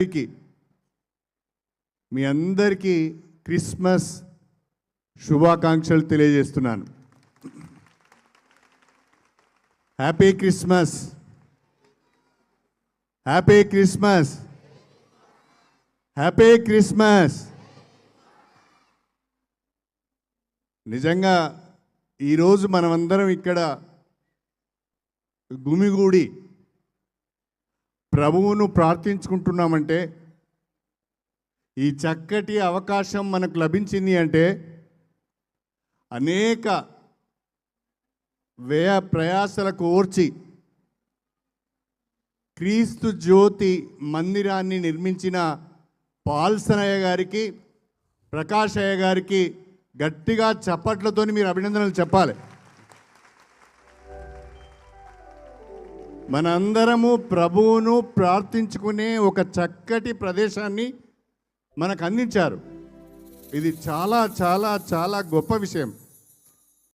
అందరికీ మీ అందరికీ క్రిస్మస్ శుభాకాంక్షలు తెలియజేస్తున్నాను. Happy Christmas. Happy Christmas. Happy Christmas. నిజంగా ఈరోజు మనమందరం ఇక్కడ గుమిగూడి ప్రభువును ప్రార్థించుకుంటున్నామంటే ఈ చక్కటి అవకాశం మనకు లభించింది అంటే అనేక వ్యయ ప్రయాసలకు ఓర్చి క్రీస్తు జ్యోతి మందిరాన్ని నిర్మించిన పాల్సనయ్య గారికి ప్రకాశయ్య గారికి గట్టిగా చప్పట్లతోని మీరు అభినందనలు చెప్పాలి. మనందరము ప్రభువును ప్రార్థించుకునే ఒక చక్కటి ప్రదేశాన్ని మనకు అందించారు. ఇది చాలా చాలా చాలా గొప్ప విషయం.